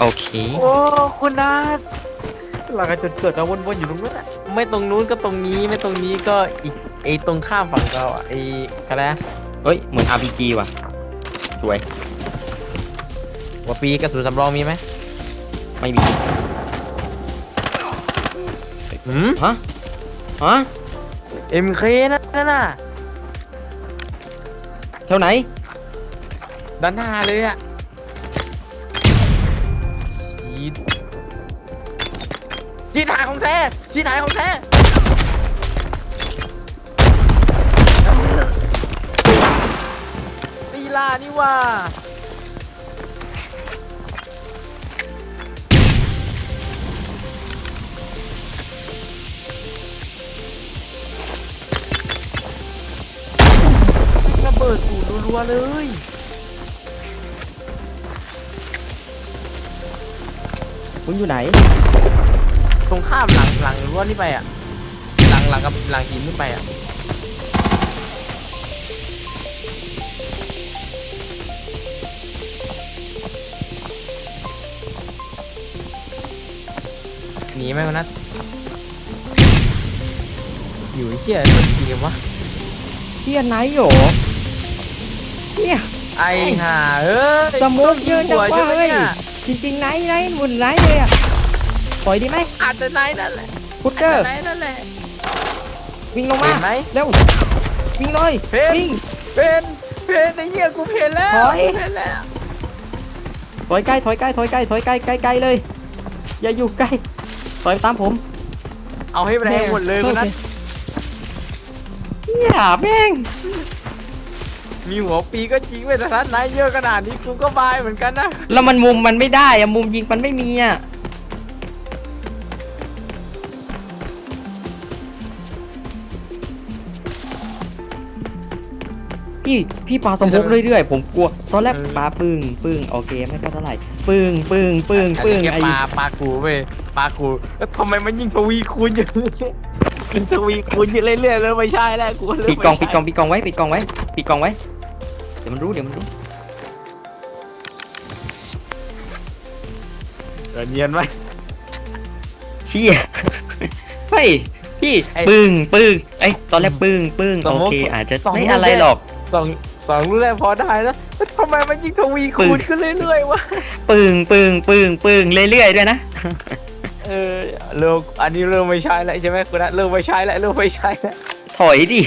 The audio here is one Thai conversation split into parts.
โอเค โอ้คุณนัทเราก็จุดเกิดเราวนๆอยู่ตรงนั้นอะไม่ตรงนู้นก็ตรงนี้ไม่ตรงนี้ก็อีกไอ้ตรงข้ามฝั่งเราอะไอ้อะไรนะเฮ้ย เหมือน RPG ว่ะ สวย หัวปีกระสุนสำรองมีไหมไม่มี หืมฮะ ฮะ MK นั่นน่ะ เท่าไหน ด้านหน้าเลยอะ ชีดหายของแท้ชีดหายของแท้ลีลานี่ว่าระเบิดสูดรัวๆเลยคุณอยู่ไหน ตรงข้ามหลังหลังรั้วนี่ไปอะ หลังหลังกับหลังหินนี่ไปอะหนีไหมวะนัทอยู่ไอ้เหี้ยตัวจริงวะเที่ยไหนโหรอเนี่ยไอ้ห่าเอ้ยสมุกเยอะจังหัววะใช่ไหมเฮ้ยเนี่ยจริงๆไหนไหนหมุนไหนเลยอะปล่ อยดีไหมอาจจะไหนนั่นแหละพุตเตออาจร์จะไหนนั่นแหละ วิ่งลงมาเห็นไหม เร็ววิ่งเลยเพนวิ่ง เพนเพนไอ้เหี้ยกูเพนแล้วถอย เพนแล้วถอยใกล้ถอยใกล้ถอยใกล้ถอยใกล้ใกล้ใกล้เลย อย่าอยู่ใกล้ถอยตามผมเอาให้แรงหมดเลยคนนั้น Focus. เนี่ยแม่งมีหัวปีก็จริงเว้ยแต่ถ้านายเยอะขนาดนี้กูก็บายเหมือนกันนะแล้วมันมุมมันไม่ได้อะมุมยิงมันไม่มีอะ พี่พี่ปาสมบกเรื่อยๆผมกลัวตอนแรกปาปึ้งปึ้งโอเคไม่ก็เท่าไหร่ปึ้งปึ้งปึ้งปึ้งไอ้ไอ้ปลาปลากูเว้ยปลากูแล้วทำไมมันยิ่งทวีคูณอยู่ยิ่งทวีคูณอยู่เรื่อยๆเลยไม่ใช่แล้วกูเริ่มปิดกล่องไม่ปิดกล่องปิดกล่องไว้ปิดกล่องไว้ปิดกล่องไว้เดี๋ยวมันรู้เดี๋ยวมันรู้เออเนียนไหมเชี่ยเฮ้ยพี่ไอ้ปึ้งปึ้งไอ้ยตอนแรกปึ้งปึ้งสมโอมุติเคอาจจะสองไม่ลูกอะไรแรกหรอก สองสองรู้แรกพอได้นะแล้วทำไมมันยิ่งทวีคูณขึ้นเรื่อยๆวะปึ้งปึ้งปึ้งปึ้งเรื่อยๆด้วยนะเออเริ่มอันนี้เริ่มไม่ใช่แล้วใช่ไหมคุณนะเริ่มไม่ใช่แล้วเริ่มไม่ใช่แล้วถอยดิ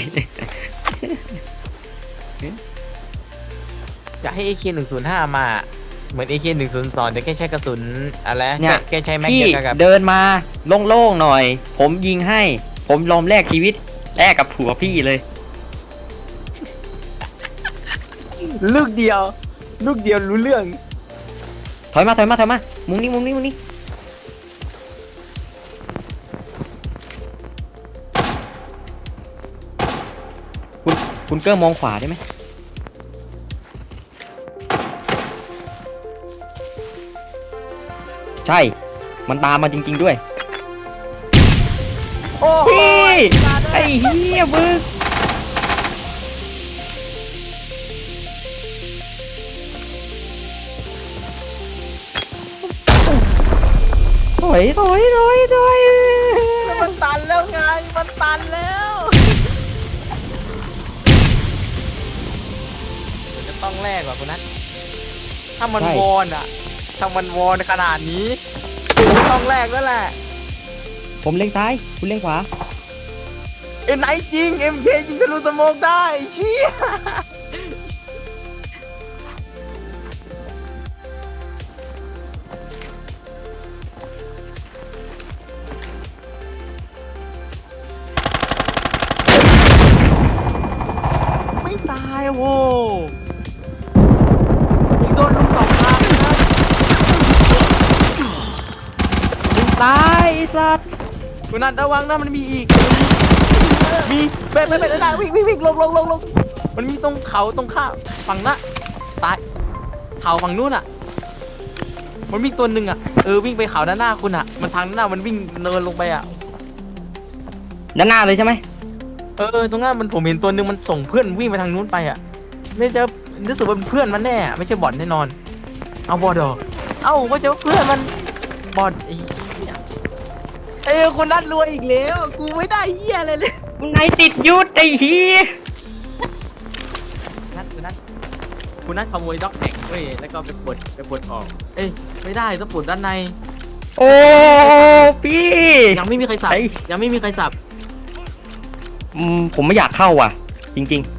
อยากให้ AK หนึ่งศูนย์ห้ามา เหมือน AK หนึ่งศูนย์สองแต่แค่ใช้กระสุนอะไรเนี่ยแค่ใช้แม็กพี่เดียวกันกับเดินมาโล่งๆหน่อย ผมยิงให้ ผมยอมแลกชีวิตแลกกับผัวพี่เลย ลูกเดียว ลูกเดียวรู้เรื่อง ถอยมาถอยมาถอยมา มุมนี้มุมนี้มุมนี้ คุณคุณเกอร์มองขวาได้ไหมใช่ มันตามมาจริง ๆด้วย โอ้โห พี่ ไอ้เหี้ยบึก อยถอยถอยถอยมันตันแล้วไง มันตันแล้วเดี๋ยวจะต้องแลกว่ะคุณนัทถ้ามันวอนอะ ถ้ามันวอนขนาดนี้ต้องแลกแล้วแหละ ผมเล็งซ้าย คุณเล็งขวาเอ็นไหนจริง MK ยิงทะลุสโมองได้เชี่ย คุณนัทระวังนะมันมีอีก มีเป็นเป็นเป็นได้วิ่งวิ่งวิ่งลงลงลงลงมันมีตรงเขาตรงข้ามฝั่งหน้าซ้ายเขาฝั่งนู้นอะ มันวิ่งตัวหนึ่งอะเออวิ่งไปเขาด้านหน้าคุณอะ มันทางด้านหน้ามันวิ่งเนินลงไปอะ ด้านหน้าเลยใช่ไหมเออเออตรงนั้นมันผมเห็นตัวหนึ่งมันส่งเพื่อนวิ่งไปทางนู้นไปอะ ไม่จะรู้สึกว่าเป็นเพื่อนมันแน่อะไม่ใช่บอทแน่นอน เอาบอดเหรอเอ้าว่าจะเพื่อนมันบอดไอ้เหี้ย เอ้ยคนนัดรวยอีกแล้ว กูไม่ได้เหี้ยอะไรเลยไงติดยุดไอ้เฮียนัดคุณนัดคุณนัดขโมยด็อกแท็กเว้ยแล้วก็ไปปลดไปปลดออก เอ้ยไม่ได้ต้องปลดด้านใน โอ้พี่ ยังไม่มีใครสับไอ้ ยังไม่มีใครสับอืมผมไม่อยากเข้าว่ะ จริง ๆ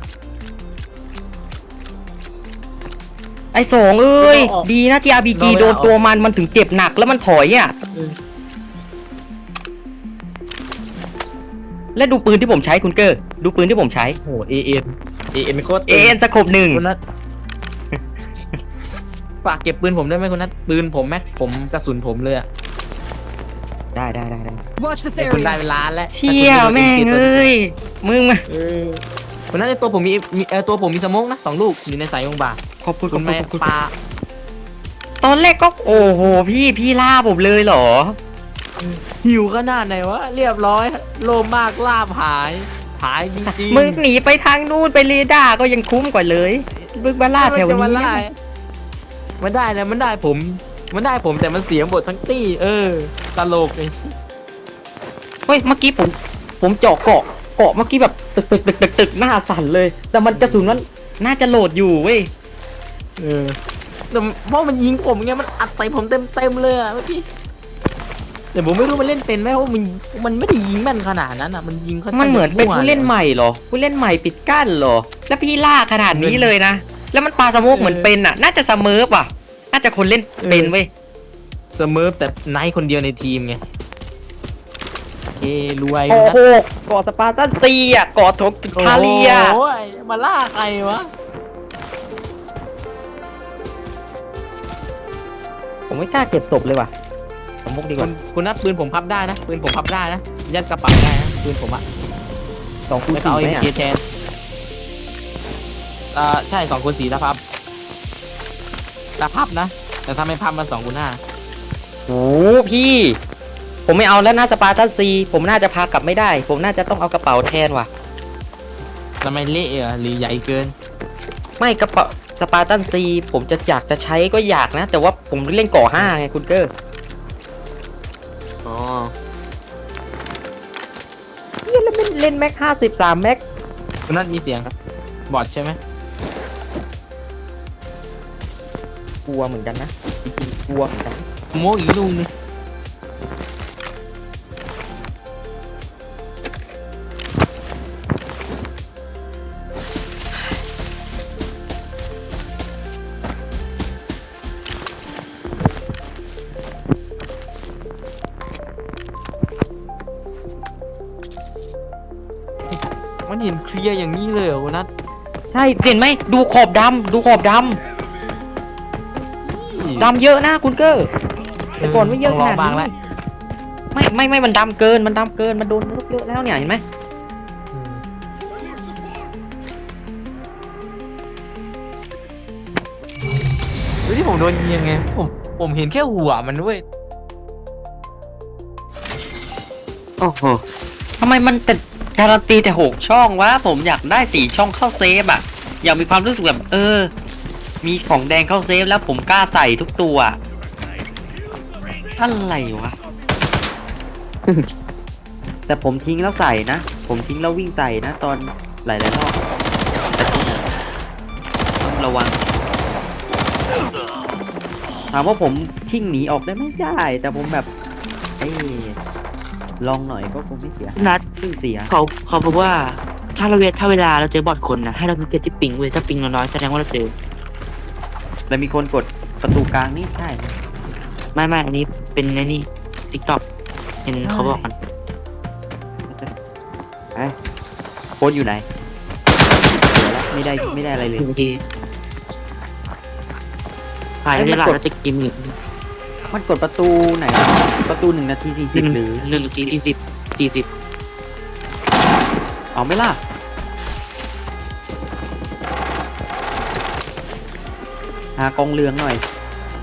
ไอ้สองเอ้ย ดีนะที่อาร์บีจีโดนตัวมันมันถึงเจ็บหนักแล้วมันถอยอะ และดูปืนที่ผมใช้คุณเกอร์ดูปืนที่ผมใช้โอ้โหเอเอ็นเอเอ็นโคตรเอ็นสโคบหนึ่งคุณนัทฝากเก็บปืนผมได้ไหมคุณนัทปืนผมแม็กผมกระสุนผมเลยอะได้ได้ได้ได้ Watch this แต่คุณได้ area. เป็นล้านแล้วเชี่ยแม่งเอ้ยมึงมาเออคุณนัทในตัวผมมีมีเออตัวผมมีสโมกนะสองลูกอยู่ในสายยงบาขอบคุณขคุอบณคุแม่ณขอบคุณปลาตอนแรกก็โอ้โหพี่พี่ล่าผมเลยเหรอ หิวขนาดไหนวะ เรียบร้อย โลมมากลาบหาย หายจริงๆมึงหนีไปทางนู่นไปเรดาร์ก็ยังคุ้มกว่าเลยมึงมาล่าแถวมันจะมานี้ไล่มันได้แล้วมันได้ผม มันได้ผมแต่มันเสียหมดทั้งตี้ เออ ตลกไอ้เฮ้ย เมื่อกี้ผม ผมเจาะเกาะ เกาะเมื่อกี้แบบตึกตึกตึกตึกตึกหน้าสั่นเลย แต่มันกระสุนมันน่าจะโหลดอยู่เว้ย เออแต่เพราะมันยิงผมไง มันอัดใส่ผมเต็มเต็มๆเลยอะเมื่อกี้ แต่ผมไม่รู้มันเล่นเป็นไหมเพราะมันมันไม่ได้ยิงแม่นขนาดนั้นอะมันยิงค่มันเหมือนเป็นมั่วผู้เล่นใหม่เหรอ ผู้เล่นใหม่ปิดกั้นเหรอ แล้วพี่ล่าขนาดนี้เลยนะ แล้วมันปาสโมกเหมือนเป็นอะ น่าจะสเมิร์ฟอะ น่าจะคนเล่นเป็นเว้ยเสมอแต่ไนท์คนเดียวในทีมไงโอเครวยโอ้นะโหเกาะสปาร์ตันซีอะเกาะทกคาเลียโอ้ยมาล่าใครวะผมไม่กล้าเก็บศพเลยว่ะ สมมุกดีกคุว่าณคุณนับปืนผมพับได้นะปืนผมพับได้นะยัดกระเป๋าได้นะปืนผมอะสองคูณแล้วก็สี่เอาไหมเอ็มอะเคแทนอ่าใช่สองคูณสี่ถ้าพับถ้าพับนะ แต่ถ้าไม่พับมันสองคูณห้าโอ้โหพี่ ผมไม่เอาแล้วนะสปาร์ตันซีผมน่าจะพากลับไม่ได้ ผมน่าจะต้องเอากระเป๋าแทนว่ะ ทำไมเละอะหรือใหญ่เกิน ไม่กระเป๋าสปาร์ตันซีผมจะอยากจะใช้ก็อยากนะ แต่ว่าผมเล่นเก่อห้าไงคุณเกอร์ เล่นเล่นแม็กห้าสิบสามแม็กคุณนัทมีเสียงครับ บอดใช่ไหมกลัวเหมือนกันนะจริงๆกลัวเหมือนกัน โมอีกลูกนึง ลียร์อย่างนี้เลยเหรอคุณนัทใช่เห็นไหมดูขอบดำดูขอบดำดำเยอะนะคุณเกอร์ แต่ก่อนไม่เยอะขต้งลนาดงบางนี้แล้วไม่ไม่ไม่มันดำเกินมันดำเกินมันโดนทุบเยอะแล้วเนี่ยเห็นไหมดูที่ผมโดนยิงไงผมผมเห็นแค่หัวมันด้วยโอ้โหทำไมมันแต่ การันตีแต่หกช่องวะผมอยากได้สี่ช่องเข้าเซฟอะอยากมีความรู้สึกแบบเออ มีของแดงเข้าเซฟแล้วผมกล้าใส่ทุกตัวอะไรวะ แต่ผมทิ้งแล้วใส่นะ ผมทิ้งแล้ววิ่งใส่นะ ตอนหลายๆรอบแต่ต้องระวังถามว่าผมชิ่งหนีออกได้ไหมได้ แต่ผมแบบเอ้ ลองหน่อยก็คงไม่เสียนัดซึ่งเสียเขาเขาบอกว่าถ้าเราเวถ้าเวลาเราเจอบอทคนนะให้เราสังเกตที่ปิงเว้ยถ้าปิงเราน้อยแสดงว่าเราเจอแล้วมีคนกดประตูกลางนี่ใช่ไม่ไม่อันนี้เป็นไอ้นี่ติ๊กต็อกเห็นเขาบอกกันไอ้โค้ดอยู่ไหนเสียแล้วไม่ได้ไม่ได้อะไรเลยหนึ่งนาทีถ่ายได้หลายเราจะกินหนึ่ง มันกดประตูไหนวะประตูหนึ่งนาทีสี่หสินึ่บงหรือหนึ่งนาทีที่สิบสี่สิบเอาไหม่ล่ะหากองเรืองหน่อย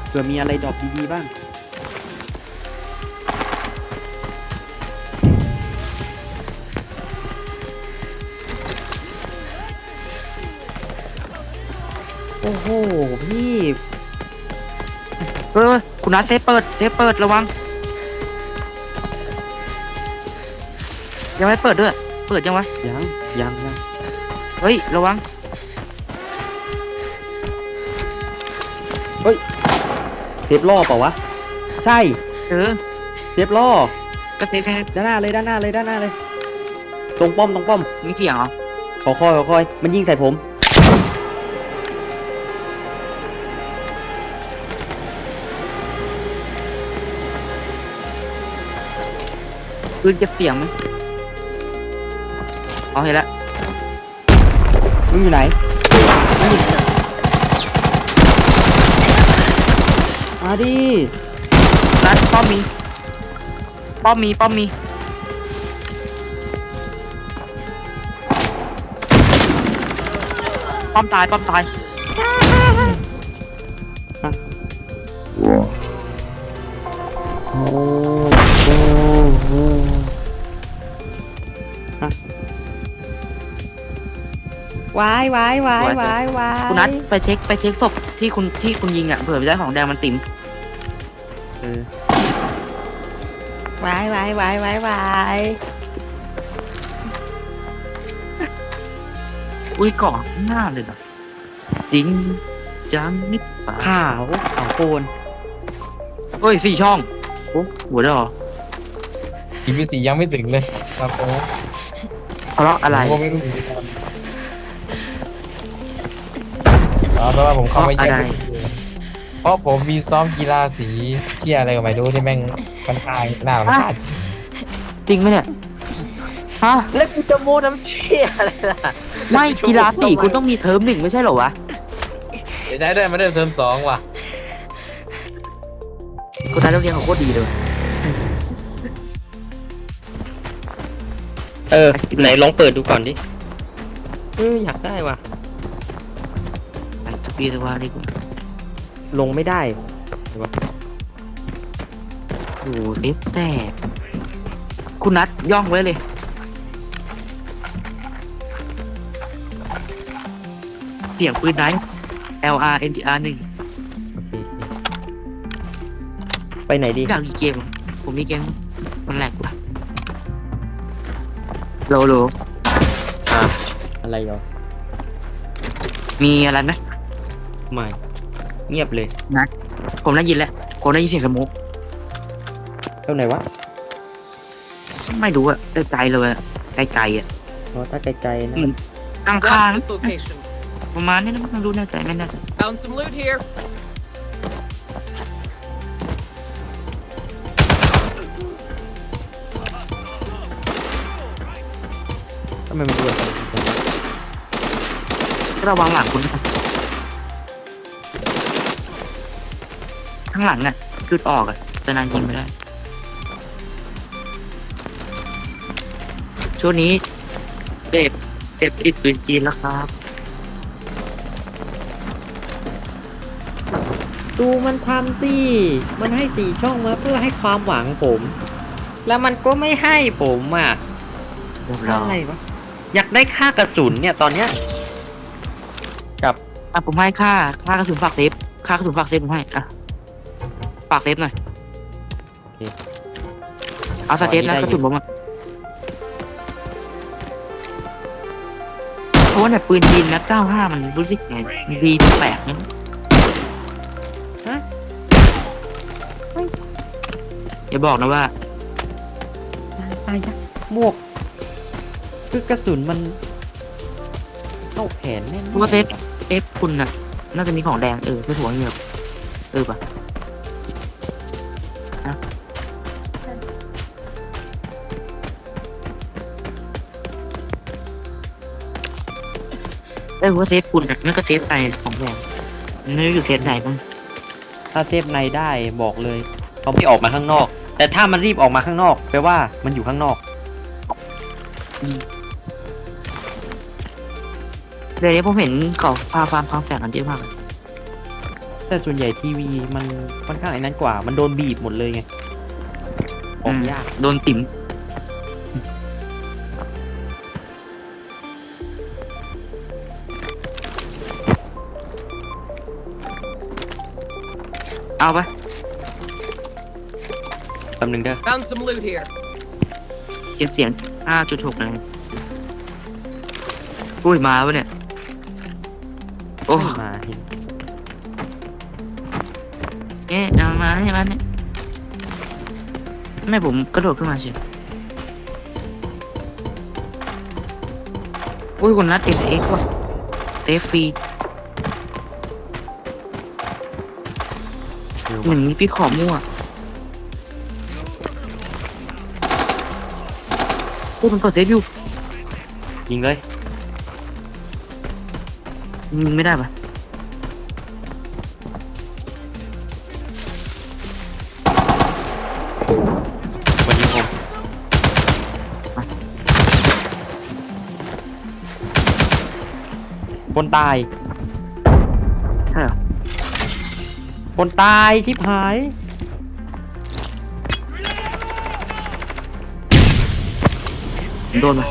เผื่อมีอะไรดรอปดีๆบ้างโอ้โหพี่ เออคุณนัทเซฟเปิด เซฟเปิดระวัง ยังไม่เปิดด้วย เปิดยังวะ ยังยังยังเฮ้ย ระวังเซฟล่อเปล่าวะ ใช่ เออ เซฟล่อ ก็เซฟแค่ด้านหน้าเลยด้านหน้าเลยด้านหน้าเลย ตรงป้อมตรงป้อม มีเสียงเหรอ ขอคอยขอคอย มันยิงใส่ผม ปืนเก็บเสียงไหมเอาเห็นละมึงอยู่ไหนมาดินัดป้อมมี ป้อมมี ป้อมมี ป้อมตาย ป้อมตาย วายวายวายวายวายคุณนัทไปเช็คไปเช็คศพที่คุณที่คุณยิงอะเผื่อไปได้ของแดงมันติ่มเออวายวายวายวายวายอุ้ยเกาะข้างหน้าเลยนะจริงจังนิดสาขาวขาวโพลนเฮ้ยสี่ช่องโอ้หัวได้เหรออีพีสี่ยังไม่ถึงเลยครับผม ทะเลาะอะไรผมก็ไม่รู้เหมือนกันเอาแปลว่าผมเข้ามาแย่งอะไรเพราะผมมีซ้อมกีฬาสีเชี่ยอะไรก็ไม่รู้ที่แม่งมันคายหน้ารำคาญจริงไหมเนี่ยฮะแล้วกูจะโม้น้ำเชี่ยอะไรล่ะไม่กีฬาสี่คุณต้องมีเทอมหนึ่งไม่ใช่เหรอวะเดี๋ยวได้ได้มาเริ่มเทอมสองว่ะคุณนายโรงเรียนเขาโคตรดีเลย เออ ไหนลองเปิดดูก่อนดิเอออยากได้ว่ะ อันสปีดว่าเลยกูลงไม่ได้โอ้โหเอฟแตกคุณนัดย่องไว้เลย เสียงปืนไหน LR NTR หนึ่งโอเคโอเคไปไหนดี อยากมีเกม ผมมีเกม มันแหลกว่ะ โลโลอะไรเหรอมีอะไรไหมไม่เงียบเลยผมได้ยินแล้วผมได้ยินเสียงสมุกเท่าไหนวะไม่รู้อะไกลๆเลยอะไกลๆอะอ๋อถ้าไกลๆนะอืมข้าง Watch this location. ๆประมาณนี้นะไม่รู้แน่ใจไม่แน่ใจ Found some loot here. ทำไมมันรวนกันระวังหลังคุณนะครับข้างหลังอะจุดออกอะแต่นานยิงไม่ได้ช่วงนี้เด็บเด็บติดปืนจีนแล้วครับ ดูมันทำสิมันให้สี่ช่องมาเพื่อให้ความหวังผม แล้วมันก็ไม่ให้ผมอะเรียบร้ออะไรยวะ อยากได้ค่ากระสุนเนี่ยตอนเนี้ยกับอะผมให้ค่าค่ากระสุนฝากเซฟค่ากระสุนฝากเซฟผมให้อะฝากเซฟหน่อยเอาสเซฟนะกระสุนผมอะเพราะว่าเนี่ยปืนจีนแม็ก95มันรู้สึกไงมันดีแปลกๆนะฮะอย่าบอกนะว่าตายยักหมวก คือกระสุนมันเข้าแขนแน่นเพราะว่าเซฟ เอฟคุณน่ะ น่าจะมีของแดงเออไม่ถูกเหรอเออปะอะเออว่าเซฟคุณน่ะนั่นก็เซฟในของแดงไม่รู้อยู่เซฟไหนบ้างถ้าเซฟในได้บอกเลยเขาไม่ออกมาข้างนอก แต่ถ้ามันรีบออกมาข้างนอกแปลว่ามันอยู่ข้างนอก เดี๋ยวนี้ผมเห็นเขาพาฟาร์มความแฝงกันเยอะมากเลยแต่ส่วนใหญ่ทีวีมันค่อนข้างไอ้นั้นกว่า มันโดนบีบหมดเลยไงออกยาก โดนติ๋มเอาไปแป๊บนึงเด้อ Found some loot here. เก็บเสียง 5.6เลยอุ้ย มาแล้วเนี่ย โอ้ มาเห็นเอ๊ะเอามาใช่ไหมเนี่ยไม่ผมกระโดดขึ้นมาเฉยอุ้ยคนนัด S X ว่ะเตฟฟรีเหมือนมีพี่ขอมั่วโอ้มันกดเซฟอยู่ยิงเลย ยิงไม่ได้ปะวันยิงผมคนตายใช่เหรอคนตายชิบหายผมโดนมา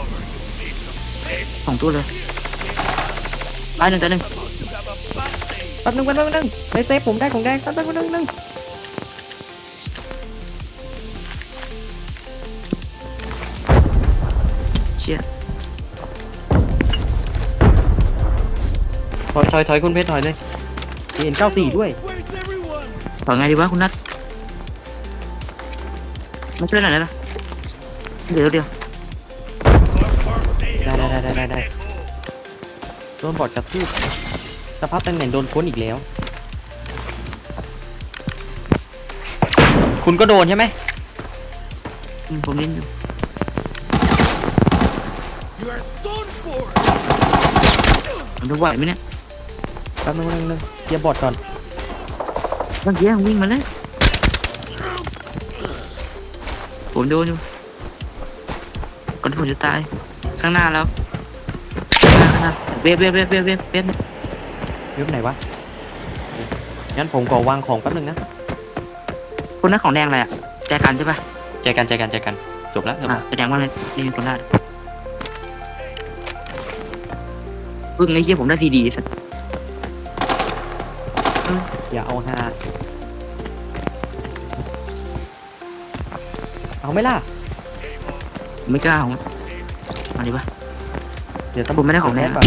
สองตัวเลย ตายหนึ่งตายหนึ่งแป๊บนึงแป๊บนึงแป๊บนึงไปเซฟผมได้ของแดงแป๊บนึงแป๊บนึงแป๊บนึงเชี่ยถอยถอยถอยคุณเพชรถอยเลยเอ็นเก้าสี่ด้วยถอยไงดีวะคุณนัทมาช่วยหน่อยได้ปะเดี๋ยวเดี๋ยวได้ได้ได้ได้ได้ โดนบอดกระทืบสภาพตำแหน่งโดนค้นอีกแล้ว คุณก็โดนใช่ไหมอืมผมเล่นอยู่ มันจะไหวไหมเนี่ยแป๊บนึงแป๊บนึงแป๊บนึงเคลียร์บอดก่อน เมื่อกี้ยังวิ่งมาเลยผมโดนอยู่ก่อนที่ผมจะตายข้างหน้าแล้ว เวฟเวฟเวฟเวฟเวฟเวฟเว็บไหนวะงั้นผมขอวางของแป๊บนึงนะคนนั้นของแดงอะไรอะแจกันใช่ปะเจอกันเจอกันเจอกันจบแล้วจบอะแล้วแสดงว่าเลยนี่มีคนได้เพิ่งไอ้เหี้ยผมได้ทีดีสัตว์อย่าเอาฮาเอาไหม่ล่ะ ผมไม่กล้าของมาดิปะ เดี๋ยวต้องผมไม่ได้ของแดงก่อน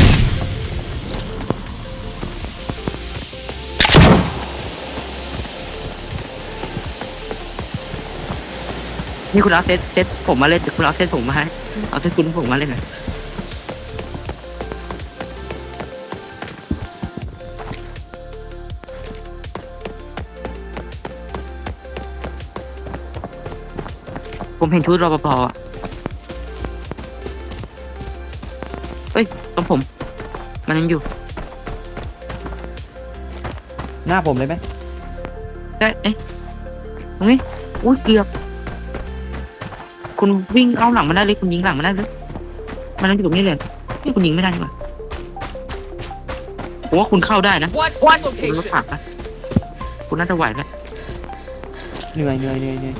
นี่คุณเอาเซตเซตผมมาเล่นแต่คุณเอาเซตผมมาให้เอาเซตคุณผมมาเล่นหน่อยผมเห็นชุดรปภอะ ตรงผม มันยังอยู่หน้าผมเลยไหมได้เอ๊ะตรงนี้อุ้ยเกือบคุณวิ่งเอาหลังมาได้เลยคุณยิงหลังมาได้เลยมันนั่งอยู่ตรงนี้เลยนี่คุณยิงไม่ได้ใช่ไหมผมว่าคุณเข้าได้นะ Watch คุณ the รถ location. ผักนะคุณน่าจะไหวแล้วเหนื่อยเหนื่อยเหนื่อยเหนื่อย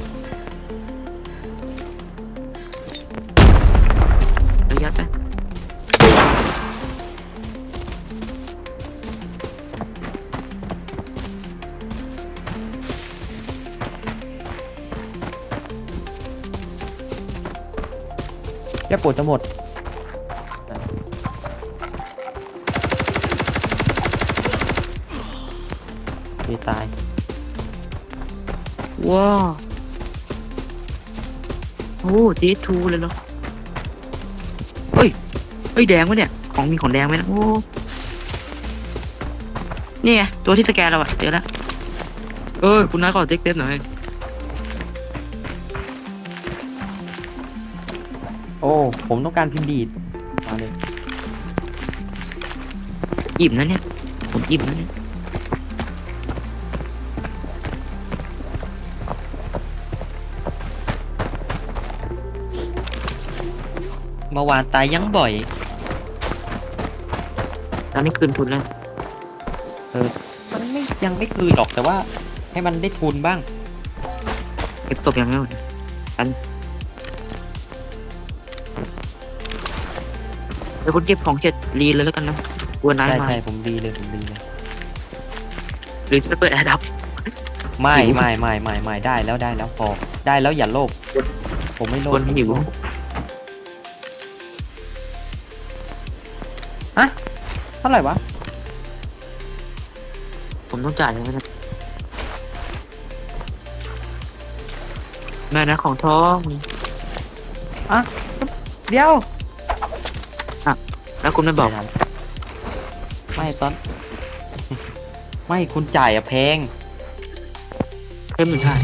ปวดจะหมดโอเคตาย ว้าวโอ้เจทูเลยเหรอเฮ้ย เฮ้ย แดงวะเนี่ย ของมีของแดงไหมนะ โอ้ นี่ไง ตัวที่สแกนเราอะเจอแล้ว เออ คุณน้าขอเช็คเต็มหน่อย โอ้ ผมต้องการพิมพ์ดีด มาเลย อิ่มนะเนี่ย ผมอิ่มนะเนี่ย เมื่อวานตายยังบ่อย ตอนนี้คืนทุนแล้วมันไม่ยังไม่คืนหรอกแต่ว่า ให้มันได้ทุนบ้าง เก็บศพยังไม่หมดอัน เดี๋ยวคุณเก็บของเสร็จรีเลยแล้วกันนะกลัวนายใช่มาใช่ผมดีเลยผมดีเลย หรือจะเปิดแอร์ดับ ไม่หิวไม่ไม่ไม่ไม่ได้แล้วได้แล้วพอ ได้แล้วอย่าโลภผมไม่โลคภนหิวเท่าไหร่วะผมต้องจ่ายใช่ไหมเนี่ยแม่นะของทอง เดี๋ยว แล้วคุณไม่บอกไม่ตอน ไม่คุณจ่ายอะแพง เพิ่มหนึ่งห้า